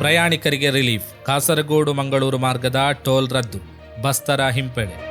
ಪ್ರಯಾಣಿಕರಿಗೆ ರಿಲೀಫ್. ಕಾಸರಗೋಡು ಮಂಗಳೂರು ಮಾರ್ಗದ ಟೋಲ್ ರದ್ದು. ಬಸ್ತರ ಹಿಂಪಡೆ.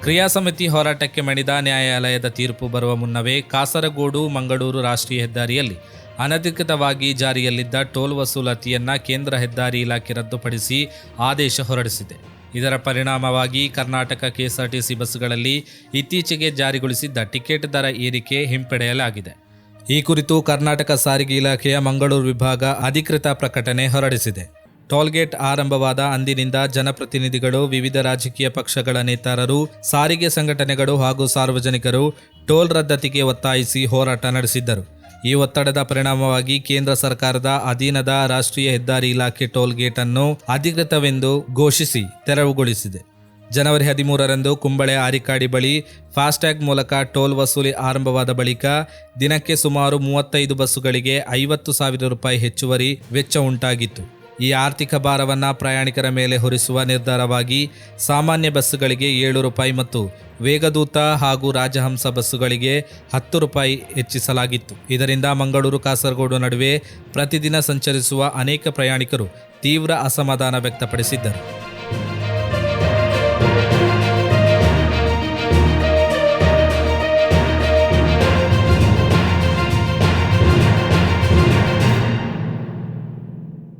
ಕ್ರಿಯಾ ಸಮಿತಿ ಹೋರಾಟಕ್ಕೆ ಮಣಿದ ನ್ಯಾಯಾಲಯದ ತೀರ್ಪು ಬರುವ ಮುನ್ನವೇ ಕಾಸರಗೋಡು ಮಂಗಳೂರು ರಾಷ್ಟ್ರೀಯ ಹೆದ್ದಾರಿಯಲ್ಲಿ ಅನಧಿಕೃತವಾಗಿ ಜಾರಿಯಲ್ಲಿದ್ದ ಟೋಲ್ ವಸೂಲಾತಿಯನ್ನ ಕೇಂದ್ರ ಹೆದ್ದಾರಿ ಇಲಾಖೆ ರದ್ದುಪಡಿಸಿ ಆದೇಶ ಹೊರಡಿಸಿದೆ. ಇದರ ಪರಿಣಾಮವಾಗಿ ಕರ್ನಾಟಕ ಕೆಎಸ್ಆರ್ಟಿಸಿ ಬಸ್ಸುಗಳಲ್ಲಿ ಇತ್ತೀಚೆಗೆ ಜಾರಿಗೊಳಿಸಿದ್ದ ಟಿಕೆಟ್ ದರ ಏರಿಕೆ ಹಿಂಪಡೆಯಲಾಗಿದೆ. ಈ ಕುರಿತು ಕರ್ನಾಟಕ ಸಾರಿಗೆ ಇಲಾಖೆಯ ಮಂಗಳೂರು ವಿಭಾಗ ಅಧಿಕೃತ ಪ್ರಕಟಣೆ ಹೊರಡಿಸಿದೆ. ಟೋಲ್ಗೇಟ್ ಆರಂಭವಾದ ಅಂದಿನಿಂದ ಜನಪ್ರತಿನಿಧಿಗಳು, ವಿವಿಧ ರಾಜಕೀಯ ಪಕ್ಷಗಳ ನೇತಾರರು, ಸಾರಿಗೆ ಸಂಘಟನೆಗಳು ಹಾಗೂ ಸಾರ್ವಜನಿಕರು ಟೋಲ್ ರದ್ದತಿಗೆ ಒತ್ತಾಯಿಸಿ ಹೋರಾಟ ನಡೆಸಿದ್ದರು. ಈ ಒತ್ತಡದ ಪರಿಣಾಮವಾಗಿ ಕೇಂದ್ರ ಸರ್ಕಾರದ ಅಧೀನದ ರಾಷ್ಟ್ರೀಯ ಹೆದ್ದಾರಿ ಇಲಾಖೆ ಟೋಲ್ ಗೇಟ್ ಅನ್ನು ಅಧಿಕೃತವೆಂದು ಘೋಷಿಸಿ ತೆರವುಗೊಳಿಸಿದೆ. ಜನವರಿ ಹದಿಮೂರರಂದು ಕುಂಬಳೆ ಆರಿಕಾಡಿ ಬಳಿ ಫಾಸ್ಟ್ಯಾಗ್ ಮೂಲಕ ಟೋಲ್ ವಸೂಲಿ ಆರಂಭವಾದ ಬಳಿಕ ದಿನಕ್ಕೆ ಸುಮಾರು ಮೂವತ್ತೈದು ಬಸ್ಸುಗಳಿಗೆ ಐವತ್ತು ಸಾವಿರ ರೂಪಾಯಿ ಹೆಚ್ಚುವರಿ ವೆಚ್ಚ ಉಂಟಾಗಿತ್ತು. ಈ ಆರ್ಥಿಕ ಭಾರವನ್ನು ಪ್ರಯಾಣಿಕರ ಮೇಲೆ ಹೊರಿಸುವ ನಿರ್ಧಾರವಾಗಿ ಸಾಮಾನ್ಯ ಬಸ್ಸುಗಳಿಗೆ ಏಳು ರೂಪಾಯಿ ಮತ್ತು ವೇಗದೂತ ಹಾಗೂ ರಾಜಹಂಸ ಬಸ್ಸುಗಳಿಗೆ ಹತ್ತು ರೂಪಾಯಿ ಹೆಚ್ಚಿಸಲಾಗಿತ್ತು. ಇದರಿಂದ ಮಂಗಳೂರು, ಕಾಸರಗೋಡು ನಡುವೆ ಪ್ರತಿದಿನ ಸಂಚರಿಸುವ ಅನೇಕ ಪ್ರಯಾಣಿಕರು ತೀವ್ರ ಅಸಮಾಧಾನ ವ್ಯಕ್ತಪಡಿಸಿದ್ದರು.